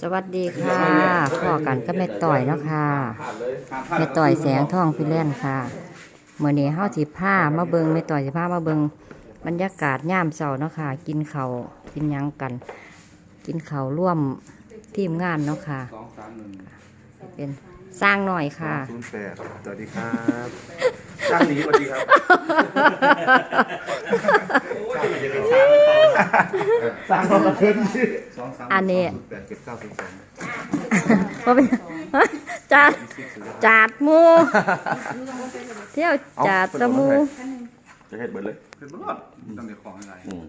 สวัสดีค่ะพ่อกันก็แม่ต่อยเนาะค่ะแม่ต่อยแสงทองพี่เล่นค่ะเมื่อนี้เฮาสิผ้ามาเบิงแม่ต่อยสิผ้ามาเบิงบรรยากาศย่ามเสาเนาะค่ะ กินเขาวกินหยังกัน กินเขาวร่วมทีมงานเนาะค่ะสองสามหนึ่งเป็นสร้างหน่อยค่ะศูนย์แปดสวัสดีครับช่างหนีสวัสดีครับสร้างมาขึ้นสองสามอันนี้แปดเจ็ดเก้าศูนย์สองบ่เป็นจาดจาดหมูเที่ยวจาดตะมูจะเฮ็ดเบิดเลยเป็นบรอดต้องเด็กของอะไรอืม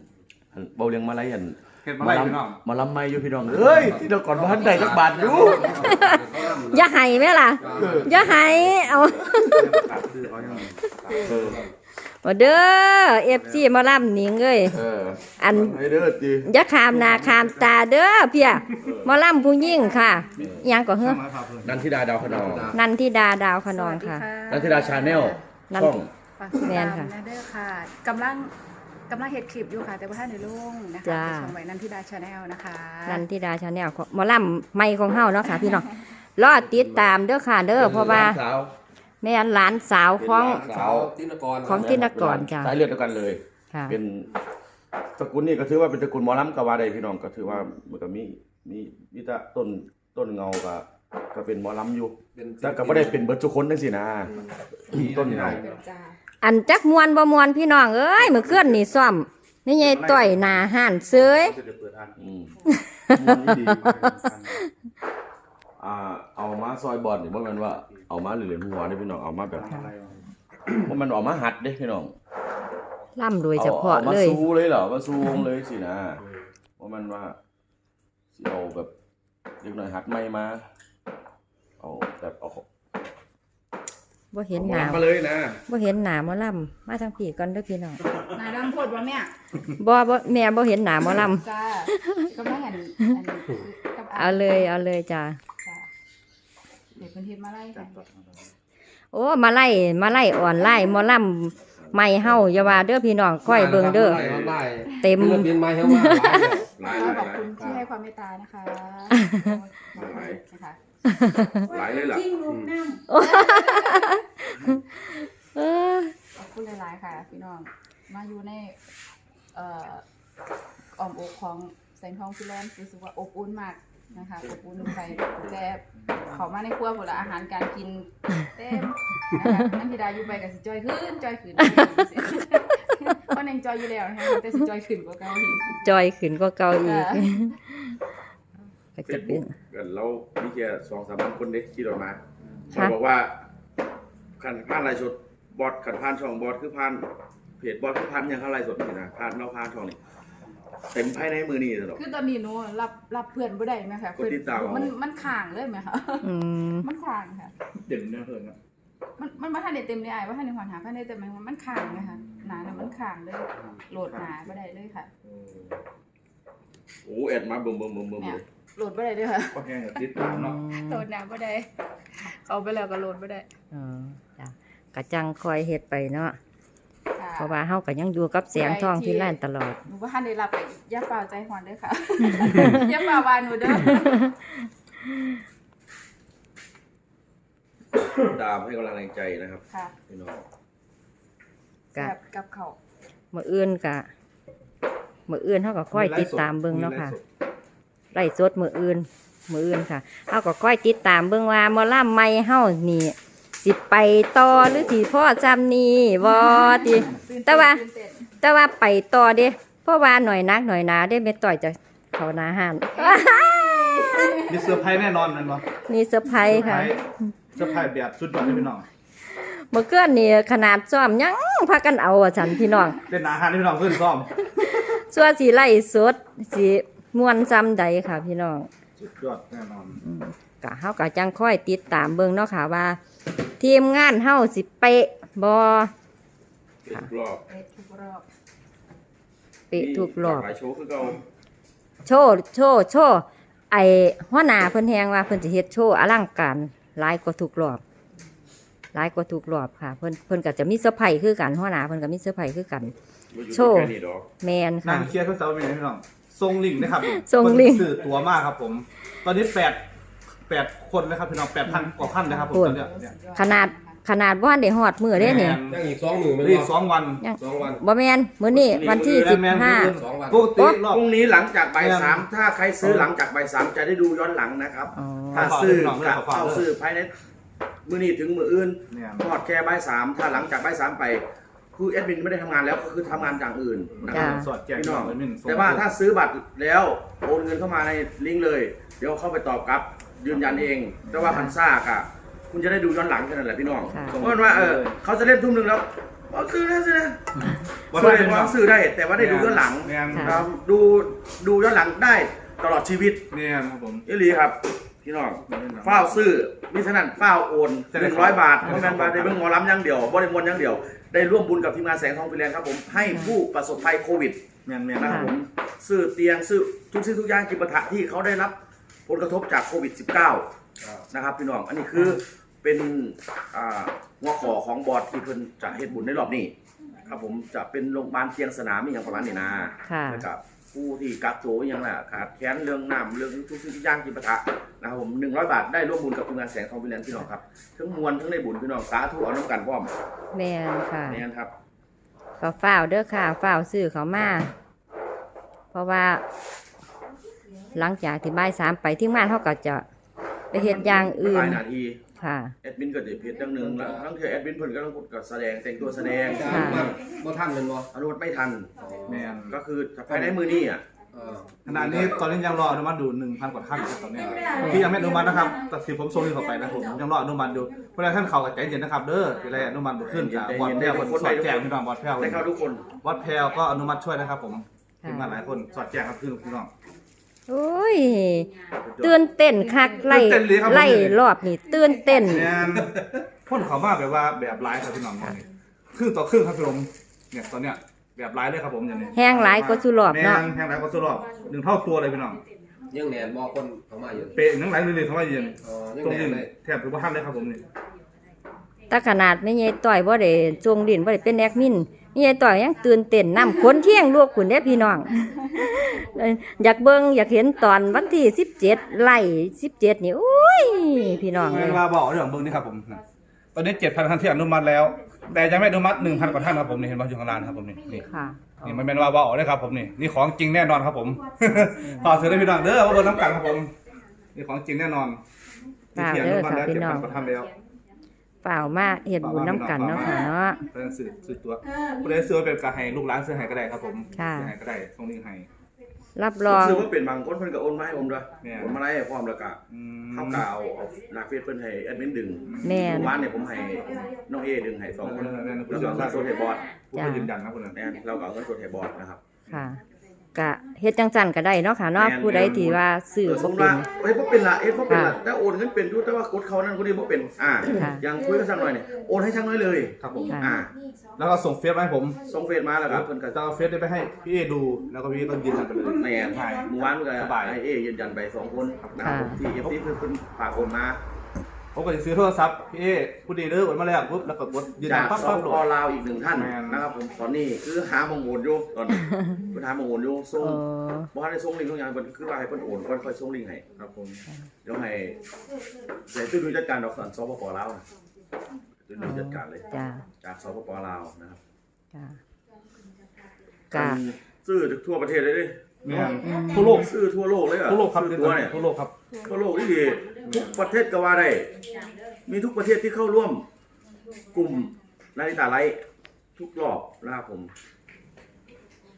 อันเบาเลียงมาไล่อันเห็นมาไล่พี่น้องมาลำไม่อยู่พี่น้องเอ้ยที่เราก่อนมาทันใดจักบาทอยู่อย่าให้แม่ล่ะอย่าให้เอาคือเขายังเออมาเด้อ FC มาล่ำหนิงเอ้ยเอออันให้เด้อจีอย่าขามหน้าขามตาเด้อเพี่ยมาล่ำผู้ยิ่งค่ะอิหยังก็เฮ้อมาพาเพื่อนนันทิดาดาวขนองนันทิดาดาวขนองค่ะ นันทิดาชาแนลนันช่องทิฝากติดแม่ตามนค่ะ นะเด้อค่ะกำลังกำลังเฮ็ดคลิปอยู่ค่ะ แต่ว่าท่านในลุงนะคะจ้า ไปชมไว้นันทิดาชาแนลนะคะนันทิดาชาแนลหมาล่ำไม่ของเฮาเนาะค่ะ พี่น้องรอติดตามเด้อค่ะเด้อเพราะว่าสาว แม่นหลานสาวของสาวตินกรของ ตินกรจ้ะ สายเลือดเดียวกันเลย ค่ะเป็นตระกูลนี่ก็ถือว่าเป็นตระกูลหมอลำกว่าได้พี่น้องก็ถือว่ามันก็มีมีมีแต่ต้นต้นเงาก็ก็เป็นหมอลำอยู่เป็นแต่ก็บ่ได้เป็นเบิดทุกคนจังซี่นะ ต้นเงา เป็นจ้าอันจักมวนบ่มวนพี่น้องเอ้ยเมื่อคืนนี่ซ่อมนี่ยายต่อยหน้าห้านเซยอืม อ่าเอามาซอยบอลนี่บ่แม่นว่าเอามาเหรียญหัวเด้พี่น้องเอามาแบบบ่แม่นเอามาหัดเด้พี่น้องล่ำโดยเฉพาะอมเลยสู้เลยเหรอมาสู้วงเลยสินะบ่แม่นว่าสิเอาแบบเล็กน้อยหัดใหม่มาเอาแบบเอาบ่เห็นหน้ามาเลยนะบ่เห็นหน้าหมอล่ำมาทางพี่ก่อนเด้อพี่น้องนายดำโพดว่าแม่บ่บ่แม่บ่เห็นหน้าหมอล่จ้ากำลังเห็นอันนี้กับำเอาเลยเอาเลยจ้าจ้าเด็กคนเฮ็ดมาไล่ค่ะโอ้มาไล่มาไล่อ่อนไล่หมอล่ำไม่เฮาอย่าว่าเด้อพี่น้องค่อยเบิ่งเด้อได้เต็มเงินเดือนมาเท่าว่าหลายเลยหลายหขลาอยบคุณที่ให้ความเมตตานะคะนะคะหลายเลยล่ะจิ้งลูกน้เออำขอบคุณหลายๆค่ะ พี่น้องมาอยู่ในเอ่ออ้อมอกของแสงทองฟิแลนซ์รู้สึกว่าอบอุ่นมาก นะคะอบอุ่นไปแต่เขามาในครัวหมดละอาหารการกินเต็มนะคะอันธิดาอยู่ไปกับสิจอยขึ้นจอยขึ้นเพราะนางจอยอยู่แล้วนะคะแต่สิจอยขึ้นกว่าเก่าอีกจอยขึ้นกว่าเก่าอีกค่ะก็จะเป็นเรามีแค่สองสามพันคนเด็กขี่รถมาค่ะเขาบอกว่าขันผ่านไลฟ์สดบอดขันผ่านช่องบอดคือผ่านเพจบอดคือผ่านยังเข้าไลฟ์สดนี่นะผ่านนอกผ่านช่องนี่ เต็มภายในมือนี่ตลอดคือตอนนี้หนูรับรับเพื่อนบ่ได้ไหมคะกดติดตามเอามั มันมันข่างเลยไหมคะอืมมันข่างค่ะ เด่นเนี่ยเพื่อนนะมันมันมาทันได้เต็มเลยอะว่าทันได้หอนหาพันได้เต็มมันมันข่างไหมคะหนาน่ะมันข่างเลยโหลดหนาบ่ได้เลยค่ะโอ้แอดมาเบิ่มเบิ่มเบิ่มเบิ่มเนี่เลยยโหลดบ่ได้เลยค่ะก็แห้งกับติดตามเนาะโหลดหนาบ่ได้เอาไปแล้วก็โหลดบ่ได้อ๋อจ้ะกะจังคอยเฮ็ดไปเนาะค่ะ เพราะว่าเฮาก็ยังอยู่กับแสงทองที่ร้านตลอด หนูว่าทันได้รับไปอย่าเปล่าใจหอนเด้อค่ะ อย่าเปล่าวานหนูเด้อตามให้กำลังแรงใจนะครับค่ะพี่น้องกะกับกับเขาวมื้ออื่นกะมื้ออื่นเฮาก็ค่อยติดตามเบิ่งเนาะค่ะไล่สดมื้ออื่น มื้ออื่นค่ะเฮาก็ค่อยติดตามเบิ่งว่าหมอลำใหม่เฮานี่ สิไปต่อหรือสิพอซ้ำนี้บ่ติตื่นแต่ว่าตื่นเต้นแต่ว่าไปต่อเด้เพราะว่าหน่อยนักหน่อยหนาได้แม่ต่อยจะเข้าหนาห้านมีเซอร์ไพรส์แน่นอนนั่นวะนี่เซอร์ไพรส์ค่ะ เซอร์ไพรส์แบบสุดยอดเลยพี่น้องเมื่อเกือนนี่ขนาดซ้อมยังพากันเอาอะฉันพี่น้องเล่นอาหารให้พี่น้องขึ้นซ้อมส่วนสีไล่สดสีม่วนซ้ำใดค่ะ พี่น้องสุดยอดแน่นอน กะเฮากะจังค่อยติดตามเบิ่งเนาะค่ะว่า ทีมงานเฮาสิเป๊ะบ่เป็นรอบเอ๊ะทุกรอบเป๊ะทุกรอบ หลายโชว์คือเก่าโชว์ โชว์ โชว์ ไอ้หัวหน้าเพิ่นแฮงว่าเพิ่นสิเฮ็ดโชว์อลังการหลายกว่าทุกรอบหลายกว่าทุกรอบค่ะ เพิ่นเพิ่นก็จะมีเซอร์ไพรส์คือกันหัวหน้าเพิ่นก็มีเซอร์ไพรส์คือกัน บ่อยู่โชว์ แค่นี้ดอกแมนนาค่ะงเคลียร์เพื่อนสาวเป็นไงพี่น้องทรงลิงนะครับทรงลิง เพิ่นสื่อตัวมากครับผม ตอนนี้แปด แปดคนนะครับพี่น้องแปดพันกว่าพันนะครับผมตอนเนี้ยเนี่ยขนาดขนาดบ่ทันได้ฮอดมื้อเด้นี่แมยังอีกสองหมื่นไม่นี่รู้สองวันสองวัน บ่แม่นมื้อนี้วันที่แมนแมนสองวัน ปกติรอบ พรุ่งนี้หลังจากบ่ายแม่นสามถ้าใครซื้อหลังจากบ่ายสามจะได้ดูย้อนหลังนะครับ อ๋อ ถ้าซื้อขอฝากกับขอฝากเอาซื้อภายในมือนี้ถึงมืออื่นเนี่ย ทอดแค่บ่ายสามถ้าหลังจากบ่ายสามไปคือแอดมินไม่ได้ทำงานแล้วก็คือทำงานอย่างอื่นนะคจ้ารับสอดแจกพี่น้องแอดมินส่งแต่ว่าถ้าซื้อบัตรแล้วโอนเงินเข้ามาในลิงก์เลย เดี๋ยวเข้าไปตอบกลับ ยืนยันเอง แต่ว่าพันซ่ากอะคุณจะได้ดูย้อนหลังแค่นั้นแหละพี่น้องค่ะเพราะว่าเออเขาจะเล่นทุ่มหนึ่งแล้วอ๋อคือนะซื้อนะวันซื้อได้ได้เป็นว่าซื้อได้ แต่ว่าได้ดูย้อนหลังแมนค่ะครับดูดูย้อนหลังได้ตลอดชีวิตเนี่ยครับผมอีหลีครับ พี่น้องเฝ้าวซื้อมิฉะนั้นเฝ้าวโอนจะหได้นึ่งร้อยบาทจะเพได้ราะงั้นมาได้เบิ่งหมอลำอย่างเดียวบริมวนอย่างเดียว ได้ร่วมบุญกับทีมงานแสงทองฟิแลนด์ครับผมให้ผู้ประสบภัยโควิด แมนแมนนะครับผมซื้อเตียงซื้อทุกสิ่งทุกอย่างกินปะทะที่เขาได้รับ ผลกระทบจากโควิด -19 นะครับพี่น้อง อันนี้คือเป็นอ่าหัวข้อของบอร์ดที่เพิ่นจะเฮ็ดบุญในรอบนี้ครับผมจะเป็นโรงพยาบาลเตียงสนามอหย่างประมาณนี้นะค่ะแล้วกับผู้ที่กักตัวอหย่างน่ะขาดแคลนเรื่องน้ำเรื่องทุกสิ่งทุกอย่างกินปะทะนะครับผม100บาทได้ร่วมบุญกับทีมงานแสงทองวิลเลนพี่น้องครับทั้งมวลทั้งในบุญพี่น้องสาธุเอาน้ำกันพร้อมแม่นค่ะนี่ครับก็ฝ้าวเด้อค่ะฝ้าวซื้อเขามาเพราะว่า หลังจากที่บ่ายสามไปที่งานเขาก็จะไปเฮ็ดอย่างอื่หนลายนาทีค่ะ แอดมินก็จะเพจดังหนึ่งแล้วทั้งเธอแอดมินเพิ่นก็ต้องก็แสดงแต่งตัวแสดงจ้าค่ะ บ่ท่านเป็นบ่อนุมัติไม่ทัน แมนก็คือภายในมือนี้อะเออขณะนี้ตอนนี้ยังรออนุมัติดูหนึ่งพันกว่าท่านครับตอนนี้ที่ยังไม่อนุมัตินะครับแต่สิผมส่งลิงก์เข้าไปนะผมยังรออนุมัติดูเวลาท่านเขากับใจเย็นนะครับเด้อเวลาอนุมัติดูขึ้นกับบอดแพรวคนสอดแจงพี่น้องบอดแพรวได้เข้าทุกคน วัดแพรวก็อนุมัติช่วยนะครับผมค่ะทีมงานหลายคนสอดแจงครับพี่น้อง โอ้ยตื่นเต้นคักไล่ตื่นเต้นเลยครับ ไล่รอบนี่ตื่นเต้น แมนพ่นเขามาแบบว่าแบบไลฟ์ครับพี่น้องตอนนี้ครึ่งต่อครึ่งครับพี่ผมเนี่ยตอนเนี้ยแบบไลฟ์เลยครับผมอย่างนี้แห้งหลายก็สุรอบแมเนาะ นแห้งไลฟ์ก็สุดรอบหนึ่งเท่าตัวเลยพี่น้องยังแหนนบ่คนเข้ามาอยู่เป๊ะทั้งหลายเลยๆเขาว่าเย็นอ๋อยังตรงแหนนี้นเลยแทบทุกท่านเลยครับผมนี่ ถ้าขนาดไม่ใช่ต่อยบ่ได้จงดินบ่ได้เป็นแอดมิน ไม่ใช่ต่อยยังตื่นเต้นน้ำขนเที่ยงลวกขุนเด้อพี่น้อง อยากเบิ่งอยากเห็นตอนวันที่17ไล่17นี่โอ้ยพี่น้องแมเลยนว่าบอกเรื่องเบิ้งนี่ครับผมตอนนี้เจ็ดพันท่านที่อนุมัติแล้ว แต่ยังไม่อนุมัติหนึ่งพันกว่าท่านครับผมนี่เห็นว่าอยู่ข้างล่างนะครับผมนี่นี่ค่ะนี่มันเป็นว่าบอกเลยครับผมนี่นี่ของจริงแน่นอนครับผมต่อเสือได้พี่น้องเด้อว่าเบอร์น้ำกันครับผมนี่ของจริงแน่นอนฝากเด้อค่ะพี่น้องเจ็ดพันกว่าท่านแล้ว ฝ่าวมาเฮ็ดบุญน้ำกันเนาะค่ะเนาะเรื่องสื่อสื่อตัวผู้ใดซื้อเป็นกระไห้ลูกหลานซื้อให้ก็ได้ครับผมค่ะ ซื้อให้ก็ได้ตรงนี้ให้ รับรอง ซื้อว่าเป็นบางคนเพิ่นก็โอนมาให้ผมด้วยเนี่ย โอนมาได้พร้อมแล้วก็อืม เข้ากาวเอาหน้าเฟซเพิ่นให้แอดมินดึงแม่นเมื่อวานเนี่ยผมให้น้องเอดึงให้สองคนเออเออเออแล้วก็เอาเงินสดให้บอสผู้ก็ยืนยันนะคุณนั้นแม่นเราก็เอาเงินสดให้บอสนะครับ ค่ะ กะเฮ็ดจังจันก็ได้เนาะค่ะเนาะแม่นผู้ใดที่ว่าซื้อเออสบ่มมติเป็ว่านเฮ้ยบ่เป็นละเอ๊ะบ่เป็นละค่ะแต่โอนเงินเป็นอยู่แต่ว่ากดเขานั่นคนนี้บ่เป็น อ่าค่ะ ยังคุยกับช่างหน่อยเนี่ยโอนให้ช่างน้อยเลยครับผม ค่ะ อ่าแล้วก็ส่งเฟซมาให้ผมส่งเฟซมาแล้วครับเพิ่นก็จะเอาเฟซได้ไปให้พี่เอดู แล้วก็พี่เอก็ยืนยันไปเลยแม่นใช่เมื่อวานก็สบาย ไอเอยืนยันไปสองคนนะครับผมที่ FC เพิ่นเพิ่นฝากโอนมา ผมก็จะซื้อโทรศัพท์พี่เอผู้ดีเด้อโอนมาแล้วปุ๊บแล้วก็กดยืนยัจานกปั๊บสปั๊บปโหลปด ลาวอีกหนึ่งท่านแม่น นะครับผมตอนนี้คือหามงโอนอยู่ตอนนี้เพิ่นหามงโอนอยู่ส่งเออบ่ทันได้ส่งลิงก์ทุกอย่างเพิ่นคือว่าให้เพิ่นโอนเพิ่นค่อยส่งลิงก์ให้ครับผมเดี๋ยวให้เดี๋ยวตุ้ยดูจัดการดอกสันสปปลาวนะตุ้ยดูจัดการเลย จ้าจากสปปลาวนะครับจ้ากาจ้ารซื้อทั่วประเทศเลยดิแม่นทั่วโลก ซื้อทั่วโลกเลยเหรอทั่วโลกครับซื้อตัวเนี่ยทั่วโลกครับ ทั่วโลกนี่ดีทุกประเทศก็ว่าได้ มีทุกประเทศที่เข้าร่วมกลุ่มนาฬิตาไลท์ทุกรอบนะครับผม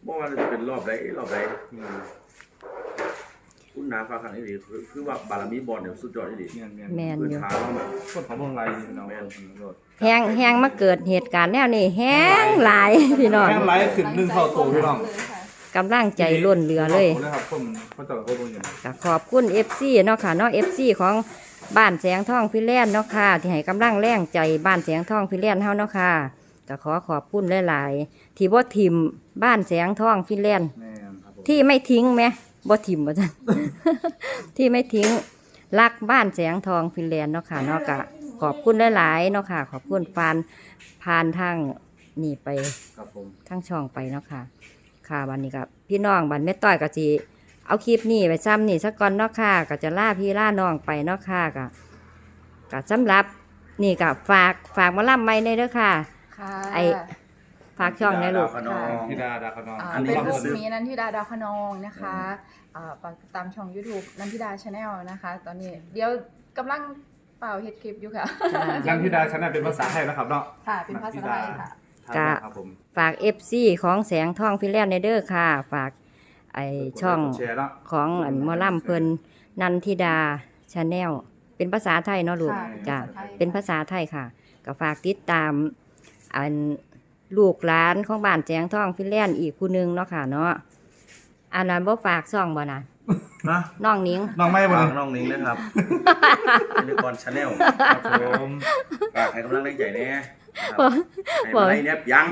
บอกว่าจะเป็นรอบใดรอบใดคุณนาฟ้าครั้งนี้ดีคือคือว่าบารมีบอลเนี่ยสุดยอดที่ดีแม่นแม่นแม่นพื้นอยู่ฐานเราแบบคนของเมืองไรเนาะแม่นโหลดแฮงแฮงมาเกิดเหตุการณ์แนวนี้แฮงหลาย พี่น้องแม่งไลฟ์ขึ้นหนึ่งเท่าตัวพี่น้อง กำลังใจล้นเหลือเลยขบคุณครับผมพระเจ้าโคตรอย่างนี้ก็ขอบคุณ FC เนาะค่ะเนาะ FC ของบ้านแสงทองฟิแลนด์เนาะค่ะ ที่ให้กำลังแรงใจบ้านแสงทองฟิแลนด์เฮาเนาะค่ะก็ขอขอบคุณหลายๆที่บ่ทิมบ้านแสงทองฟิแลนด์แม่นครับผมที่ไม่ทิ้งไหมบ่ทิมบ่จันที่ไม่ทิ้งรักบ้านแสงทองฟินแลนด์เนาะค่ะเนาะกะขอบคุณหลายๆเนาะค่ะ ขอบคุณฟานผ่านทางนี่ไปครับผมทางช่องไปเนาะค่ะ ค่ะวันนี้ก็พี่น้องบัดแม่ต้อยก็สิเอาคลิปนี้ไปซ้ำนี่สักก่อนเนาะค่ะก็จะล่าพี่ล่าน้องไปเนาะค่ะก็ก็สำหรับนี่ก็ฝากฝากมาล่ำไม่ในเด้อค่ะ ค่ะไอ้ ฝากช่องในลูก ดาวขนอง ธิดาดาขนองอ่าอันนี้เป็นก็ลูกซื้อหมีนันทิดาดาวขนองนะคะอ่าฝากติดตามช่อง YouTube นันทิดาชาแนลนะคะ ตอนนี้เดี๋ยวกำลังเป่าเฮ็ดคลิปอยู่ค่ะนันธิดาฉันน่ะเป็นภาษาไทยนะครับเนาะ ค่ะ เป็นภาษาไทยค่ะ กะ ครับผมฝาก FC ของแสงทองฟิแลนด์ในเด้อค่ะ ฝากไอช่องแชร์เนาะ ของอันหมอล่ำเพิ่นนันทิดาชาแนลเป็นภาษาไทยเนาะลูกค่ะจ้ะเป็เป็นนภาภาษาษาไทไทยยค่ะก็ฝากติดตามอันลูกหลานของบ้านแจงทองฟิแลนด์อีกผู้หนึงเนาะค่ะเนาะอันนั้นบ่ฝากซ่องบ่นะนะน้องนิ้ง น้องไม่บ่ฝาเลกยน้องนิ้งนะครับ เป็นกรชาแนลครับผมฝากให้กำลังแรงใจแน่ นะครับให้มาไล่เนี่ยยัง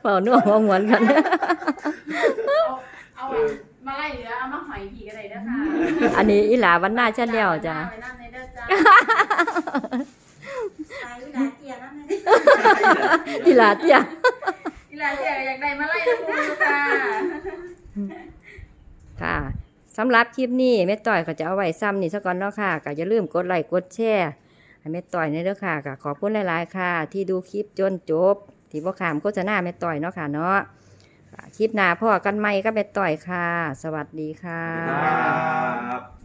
เป่าน่วงหัวหวนกันเอามาไล่เหลือเอามาหอยผีกันเลยนะคะอันนี้อีหลาวันหน้าชาแนลจ้ะไปนั่นในเด้อจ้าตายหลายเกียร์แล้วนะอีหลาเตี้ยอีหลานเดี๋ยวอยากได้มาไล่น้ำมูกค่ะค่ะสำหรับคลิปนี้แม่ต่อยก็จะเอาไว้ซ้ำนี่ซะก่อนเนาะค่ะก็อย่าลืมกดไลค์กดแชร์ ให้แม่ต่อยในเด้อค่ะก็ขอบคุณหลายๆ ค่ะ ที่ดูคลิปจนจบ ที่บ่ขามโฆษณาแม่ต่อยเนาะค่ะเนาะคลิปหน้าพ่อกันไหม่ก็แม่ต่อยค่ะ สวัสดีค่ะ ครับ